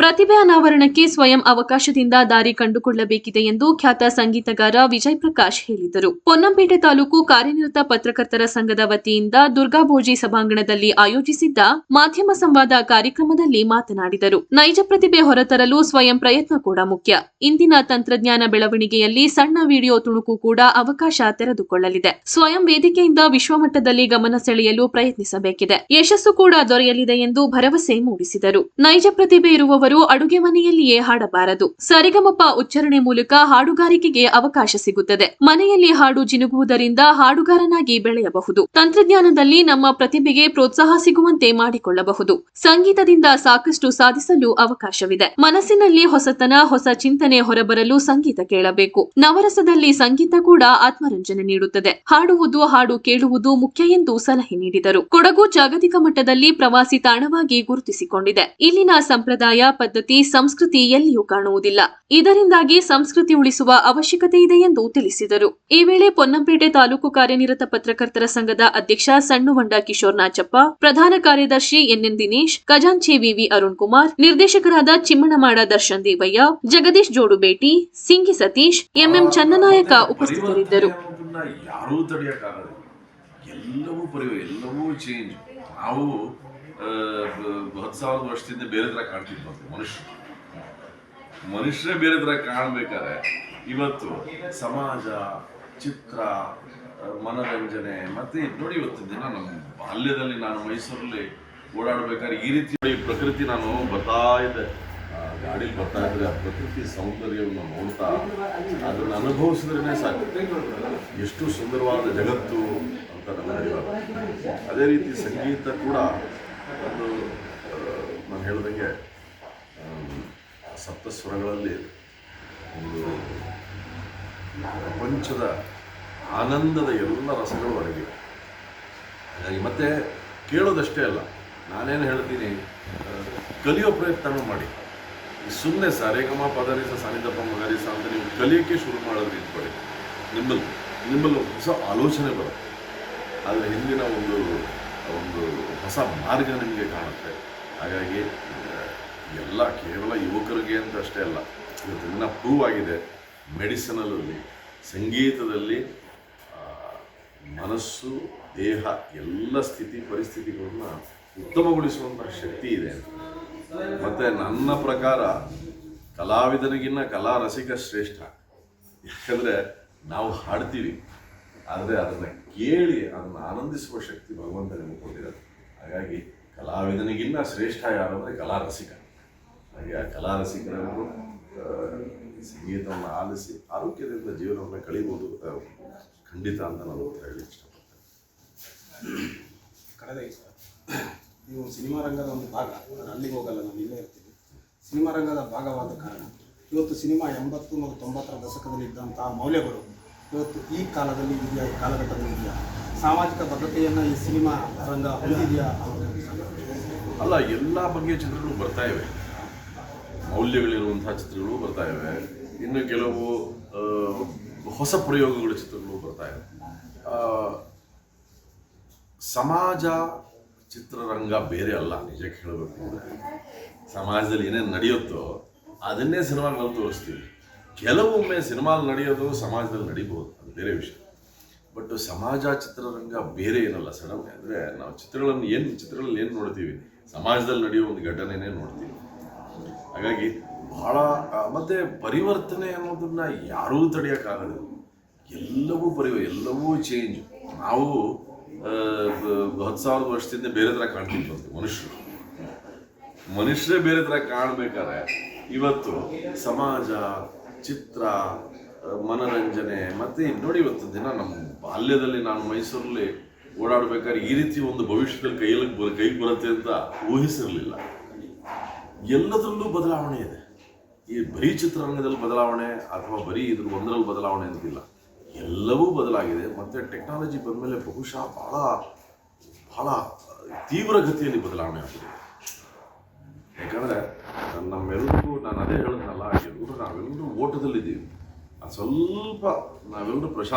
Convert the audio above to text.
ಪ್ರತಿಭೆ ಅನಾವರಣಕ್ಕೆ ಸ್ವಯಂ ಅವಕಾಶದಿಂದ ದಾರಿ ಕಂಡುಕೊಳ್ಳಬೇಕಿದೆ ಎಂದು ಖ್ಯಾತ ಸಂಗೀತಗಾರ ವಿಜಯ್ ಪ್ರಕಾಶ್ ಹೇಳಿದರು. ಪೊನ್ನಂಪೇಟೆ ತಾಲೂಕು ಕಾರ್ಯನಿರತ ಪತ್ರಕರ್ತರ ಸಂಘದ ವತಿಯಿಂದ ದುರ್ಗಾಭೋಜಿ ಸಭಾಂಗಣದಲ್ಲಿ ಆಯೋಜಿಸಿದ್ದ ಮಾಧ್ಯಮ ಸಂವಾದ ಕಾರ್ಯಕ್ರಮದಲ್ಲಿ ಮಾತನಾಡಿದರು. ನೈಜ ಪ್ರತಿಭೆ ಹೊರತರಲು ಸ್ವಯಂ ಪ್ರಯತ್ನ ಕೂಡ ಮುಖ್ಯ. ಇಂದಿನ ತಂತ್ರಜ್ಞಾನ ಬೆಳವಣಿಗೆಯಲ್ಲಿ ಸಣ್ಣ ವಿಡಿಯೋ ತುಣುಕು ಕೂಡ ಅವಕಾಶ ತೆರೆದುಕೊಳ್ಳಲಿದೆ. ಸ್ವಯಂ ವೇದಿಕೆಯಿಂದ ವಿಶ್ವಮಟ್ಟದಲ್ಲಿ ಗಮನ ಸೆಳೆಯಲು ಪ್ರಯತ್ನಿಸಬೇಕಿದೆ. ಯಶಸ್ಸು ಕೂಡ ದೊರೆಯಲಿದೆ ಎಂದು ಭರವಸೆ ಮೂಡಿಸಿದರು. ನೈಜ ಪ್ರತಿಭೆ ಇರುವವರು ಅಡುಗೆ ಮನೆಯಲ್ಲಿಯೇ ಹಾಡಬಾರದು. ಸರಿಗಮಪ ಉಚ್ಚಾರಣೆ ಮೂಲಕ ಹಾಡುಗಾರಿಕೆಗೆ ಅವಕಾಶ ಸಿಗುತ್ತದೆ. ಮನೆಯಲ್ಲಿ ಹಾಡು ಜಿನುಗುವುದರಿಂದ ಹಾಡುಗಾರನಾಗಿ ಬೆಳೆಯಬಹುದು. ತಂತ್ರಜ್ಞಾನದಲ್ಲಿ ನಮ್ಮ ಪ್ರತಿಭೆಗೆ ಪ್ರೋತ್ಸಾಹ ಸಿಗುವಂತೆ ಮಾಡಿಕೊಳ್ಳಬಹುದು. ಸಂಗೀತದಿಂದ ಸಾಕಷ್ಟು ಸಾಧಿಸಲು ಅವಕಾಶವಿದೆ. ಮನಸ್ಸಿನಲ್ಲಿ ಹೊಸತನ, ಹೊಸ ಚಿಂತನೆ ಹೊರಬರಲು ಸಂಗೀತ ಕೇಳಬೇಕು. ನವರಸದಲ್ಲಿ ಸಂಗೀತ ಕೂಡ ಆತ್ಮರಂಜನೆ ನೀಡುತ್ತದೆ. ಹಾಡುವುದು, ಹಾಡು ಕೇಳುವುದು ಮುಖ್ಯ ಎಂದು ಸಲಹೆ ನೀಡಿದರು. ಕೊಡಗು ಜಾಗತಿಕ ಮಟ್ಟದಲ್ಲಿ ಪ್ರವಾಸಿ ತಾಣವಾಗಿ ಗುರುತಿಸಿಕೊಂಡಿದೆ. ಇಲ್ಲಿನ ಸಂಪ್ರದಾಯ ಪದ್ಧತಿ ಸಂಸ್ಕೃತಿ ಎಲ್ಲಿಯೂ ಕಾಣುವುದಿಲ್ಲ. ಇದರಿಂದಾಗಿ ಸಂಸ್ಕೃತಿ ಉಳಿಸುವ ಅವಶ್ಯಕತೆ ಇದೆ ಎಂದು ತಿಳಿಸಿದರು. ಈ ವೇಳೆ ಪೊನ್ನಂಪೇಟೆ ತಾಲೂಕು ಕಾರ್ಯನಿರತ ಪತ್ರಕರ್ತರ ಸಂಘದ ಅಧ್ಯಕ್ಷ ಸಣ್ಣುವಂಡ ಕಿಶೋರ್ ನಾಚಪ್ಪ, ಪ್ರಧಾನ ಕಾರ್ಯದರ್ಶಿ ಎನ್ಎನ್ ದಿನೇಶ್, ಖಜಾಂಚಿ ವಿವಿ ಅರುಣ್ ಕುಮಾರ್ ನಿರ್ದೇಶಕರಾದ ಚಿಮ್ಮಣಮಾಡ ದರ್ಶನ್ ದೇವಯ್ಯ, ಜಗದೀಶ್ ಜೋಡುಬೇಟಿ, ಸಿಂಗಿ ಸತೀಶ್, ಎಂಎಂ ಚನ್ನನಾಯಕ ಉಪಸ್ಥಿತರಿದ್ದರು. ಎಲ್ಲವೂ ಎಲ್ಲವೂ ಚೇಂಜ್ ನಾವು ಹತ್ತು ಸಾವಿರದ ವರ್ಷದಿಂದ ಬೇರೆ ಥರ ಕಾಣ್ತಿದ್ವಿ ಮನುಷ್ಯ ಮನುಷ್ಯರೇ ಬೇರೆ ಥರ ಕಾಣ್ಬೇಕಾದ್ರೆ ಇವತ್ತು ಸಮಾಜ, ಚಿತ್ರ, ಮನರಂಜನೆ ಮತ್ತೆ ನೋಡಿ ಇವತ್ತು ದಿನ ನಮ್ಮ ಬಾಲ್ಯದಲ್ಲಿ ನಾನು ಮೈಸೂರಲ್ಲಿ ಓಡಾಡಬೇಕಾದ್ರೆ ಈ ರೀತಿ ನೋಡಿ ಪ್ರಕೃತಿ ನಾನು ಬರ್ತಾ ಇದ್ದೆ. ಗಾಡೀಲಿ ಬರ್ತಾ ಇದ್ರೆ ಆ ಪ್ರಕೃತಿ ಸೌಂದರ್ಯವನ್ನು ನೋಡ್ತಾ ಅದನ್ನು ಅನುಭವಿಸಿದ್ರೇ ಸಾಕು. ಎಷ್ಟು ಸುಂದರವಾದ ಜಗತ್ತು ಅಂತ ನನ್ನ ಅದೇ ರೀತಿ ಸಂಗೀತ ಕೂಡ ಒಂದು ನಾನು ಹೇಳಿದಂಗೆ ಸಪ್ತಸ್ವರಗಳಲ್ಲಿ ಸಪ್ತ ಸ್ವರಗಳಲ್ಲಿ ಒಂದು ಪ್ರಪಂಚದ ಆನಂದದ ಎಲ್ಲ ರಸಗಳು ಅಡಗಿವೆ ಹಾಗಾಗಿ ಮತ್ತೆ ಕೇಳೋದಷ್ಟೇ ಅಲ್ಲ, ನಾನೇನು ಹೇಳ್ತೀನಿ ಕಲಿಯೋ ಪ್ರಯತ್ನ ಮಾಡಿ. ಸುಮ್ಮನೆ ಸಾರೇಗಮ ಪದರಿಸ ಸಾನಿಧ್ಯಪ್ಪ ಮಗರಿಸ ಅಂತ ನೀವು ಕಲಿಯೋಕ್ಕೆ ಶುರು ಮಾಡೋದು ಇಟ್ಕೊಳ್ಳಿ ನಿಮ್ಮಲ್ಲಿ ನಿಮ್ಮಲ್ಲಿ ಹೊಸ ಆಲೋಚನೆ ಬರುತ್ತೆ. ಆದರೆ ಹಿಂದಿನ ಒಂದು ಒಂದು ಹೊಸ ಮಾರ್ಗ ನಿಮಗೆ ಕಾಣುತ್ತೆ. ಹಾಗಾಗಿ ಎಲ್ಲ ಕೇವಲ ಯುವಕರಿಗೆ ಅಂತ ಅಷ್ಟೇ ಅಲ್ಲ ಇವತ್ತಿನ ಪ್ರೂವ್ ಆಗಿದೆ ಮೆಡಿಸಿನಲ್ಲಿ ಸಂಗೀತದಲ್ಲಿ ಮನಸ್ಸು, ದೇಹ, ಎಲ್ಲ ಸ್ಥಿತಿ ಪರಿಸ್ಥಿತಿಗಳನ್ನ ಉತ್ತಮಗೊಳಿಸುವಂತಹ ಶಕ್ತಿ ಇದೆ. ಮತ್ತು ನನ್ನ ಪ್ರಕಾರ, ಕಲಾವಿದನಿಗಿನ್ನ ಕಲಾ ರಸಿಕ ಶ್ರೇಷ್ಠ. ಯಾಕಂದರೆ ನಾವು ಹಾಡ್ತೀವಿ, ಆದರೆ ಅದನ್ನು ಕೇಳಿ, ಅದನ್ನು ಆನಂದಿಸುವ ಶಕ್ತಿ ಭಗವಂತ ನಿಮಗೆ ಕೊಟ್ಟಿರೋದು. ಹಾಗಾಗಿ ಕಲಾವಿದನಿಗಿನ್ನ ಶ್ರೇಷ್ಠ ಯಾರು ಅಂದರೆ ಕಲಾ ರಸಿಕ ಹಾಗೆ ಆ ಕಲಾ ಸಂಗೀತವನ್ನು ಆಲಿಸಿ ಆರೋಗ್ಯದಿಂದ ಜೀವನವನ್ನು ಕಳಿಬೋದು ಖಂಡಿತ ಅಂತ ನಾನು ಹೇಳಿ ಇಷ್ಟಪಡ್ತೇನೆ. ಕಳೆದ ನೀವು ಸಿನಿಮಾ ರಂಗದ ಒಂದು ಭಾಗ ಅಲ್ಲಿಗೆ ಹೋಗಲ್ಲ, ನಾನು ಇಲ್ಲೇ ಇರ್ತೀನಿ. ಸಿನಿಮಾ ರಂಗದ ಭಾಗವಾದ ಕಾರಣ ಇವತ್ತು ಸಿನಿಮಾ ಎಂಬತ್ತು ಮತ್ತು ತೊಂಬತ್ತರ ದಶಕದಲ್ಲಿ ಇದ್ದಂತಹ ಮೌಲ್ಯಗಳು ಇವತ್ತು ಈ ಕಾಲದಲ್ಲಿ ಇದೆಯಾ, ಈ ಕಾಲಘಟ್ಟದಲ್ಲಿ ಇದೆಯಾ? ಸಾಮಾಜಿಕ ಬದ್ಧತೆಯನ್ನು ಈ ಸಿನಿಮಾ ರಂಗ ಹೊಂದಿದೆಯಾ? ಅಲ್ಲ, ಎಲ್ಲ ಬಗೆಯ ಚಿತ್ರಗಳು ಬರ್ತಾ ಇವೆ. ಮೌಲ್ಯಗಳಿರುವಂತಹ ಚಿತ್ರಗಳು ಬರ್ತಾ ಇವೆ. ಇನ್ನು ಕೆಲವು ಹೊಸ ಪ್ರಯೋಗಗಳ ಚಿತ್ರಗಳು ಬರ್ತಾ ಇವೆ. ಸಮಾಜ ಚಿತ್ರರಂಗ ಬೇರೆ ಅಲ್ಲ, ನಿಜಕ್ಕೆ ಹೇಳಬೇಕು ಅಂದರೆ. ಸಮಾಜದಲ್ಲಿ ಏನೇನು ನಡೆಯುತ್ತೋ ಅದನ್ನೇ ಸಿನಿಮಾಗಳಲ್ಲಿ ತೋರಿಸ್ತೀವಿ. ಕೆಲವೊಮ್ಮೆ ಸಿನಿಮಾಲ್ ನಡೆಯೋದು ಸಮಾಜದಲ್ಲಿ ನಡೀಬಹುದು, ಅದು ಬೇರೆ ವಿಷಯ. ಬಟ್ ಸಮಾಜ ಚಿತ್ರರಂಗ ಬೇರೆ ಏನಲ್ಲ ಸಡನ್ ಅಂದರೆ ನಾವು ಚಿತ್ರಗಳನ್ನು ಏನು, ಚಿತ್ರಗಳಲ್ಲಿ ಏನು ನೋಡ್ತೀವಿ? ಸಮಾಜದಲ್ಲಿ ನಡೆಯೋ ಒಂದು ಘಟನೆನೇ ನೋಡ್ತೀವಿ. ಹಾಗಾಗಿ ಬಹಳ ಮತ್ತು ಪರಿವರ್ತನೆ ಅನ್ನೋದನ್ನ ಯಾರೂ ತಡೆಯೋಕ್ಕಾಗಲ್ಲ ಎಲ್ಲವೂ ಪರಿವ ಎಲ್ಲವೂ ಚೇಂಜ್ ನಾವು ಹತ್ತು ಸಾವಿರದ ವರ್ಷದಿಂದ ಬೇರೆ ಥರ ಕಾಣ್ತೀವಿ ಮನುಷ್ಯರು. ಮನುಷ್ಯರೇ ಬೇರೆ ಥರ ಕಾಣ್ಬೇಕಾದ್ರೆ ಇವತ್ತು ಸಮಾಜ ಚಿತ್ರ ಮನರಂಜನೆ, ಮತ್ತೆ ನೋಡಿ ಇವತ್ತು ದಿನ ನಮ್ಮ ಬಾಲ್ಯದಲ್ಲಿ ನಾನು ಮೈಸೂರಲ್ಲಿ ಓಡಾಡಬೇಕಾದ್ರೆ ಈ ರೀತಿ ಒಂದು ಭವಿಷ್ಯದಲ್ಲಿ ಕೈಯಲ್ಲಿ ಬರ ಕೈಗೆ ಬರುತ್ತೆ ಅಂತ ಊಹಿಸಿರಲಿಲ್ಲ. ಎಲ್ಲದರಲ್ಲೂ ಬದಲಾವಣೆ ಇದೆ. ಈ ಬರೀ ಚಿತ್ರರಂಗದಲ್ಲಿ ಬದಲಾವಣೆ ಅಥವಾ ಬರೀ ಇದ್ರ ಒಂದರಲ್ಲಿ ಬದಲಾವಣೆ ಅಂತಿಲ್ಲ. ಎಲ್ಲವೂ ಬದಲಾಗಿದೆ. ಮತ್ತು ಟೆಕ್ನಾಲಜಿ ಬಂದಮೇಲೆ ಬಹುಶಃ ಭಾಳ ಭಾಳ ತೀವ್ರ ಗತಿಯಲ್ಲಿ ಬದಲಾವಣೆ ಆಗಿದೆ ಯಾಕಂದರೆ ನಮ್ಮೆಲ್ಲರಿಗೂ ನಾನು ಅದೇ ಹೇಳಿದ್ನಲ್ಲ ನಾವೆಲ್ಲರೂ ಓಟದಲ್ಲಿದ್ದೀವಿ. ಅದು ಸ್ವಲ್ಪ ನಾವೆಲ್ಲರೂ ಪ್ರಶಾಂತ